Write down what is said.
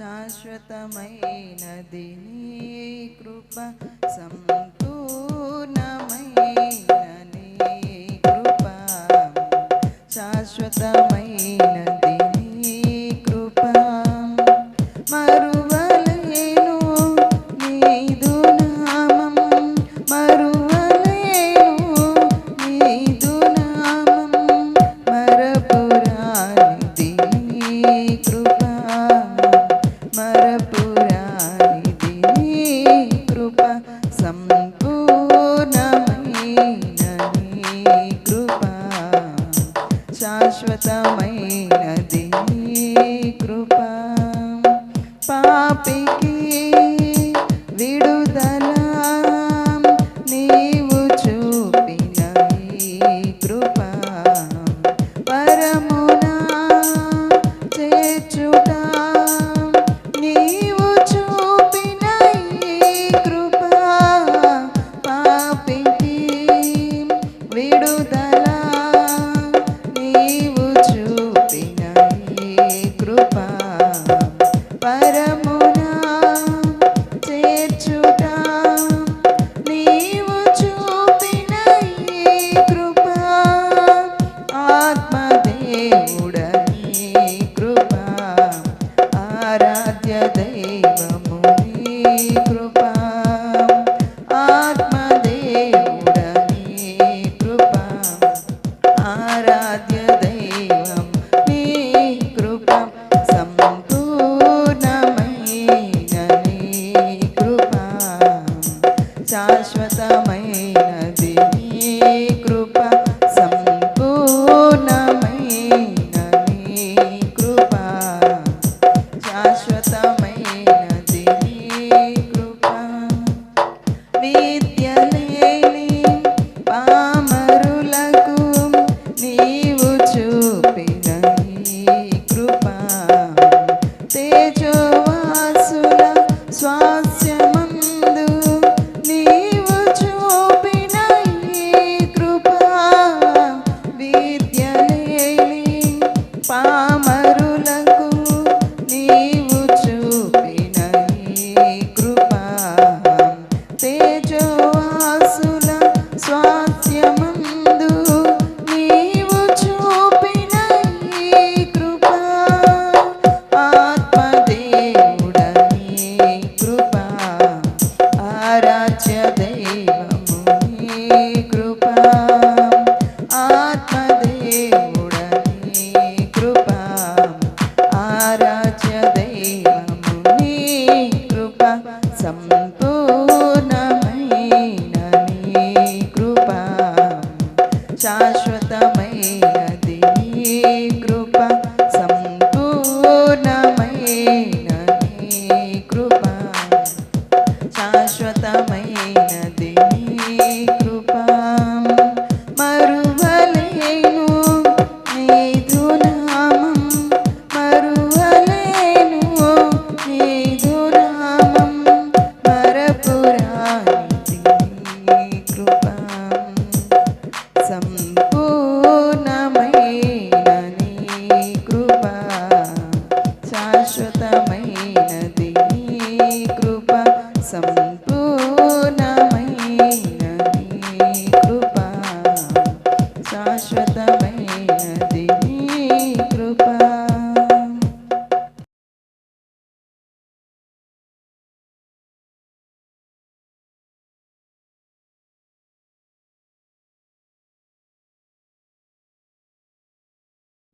శాశ్వతమైనది నీ కృప సంపూర్ణమైన నీ కృప. శాశ్వతమైనది পাপী नहीं है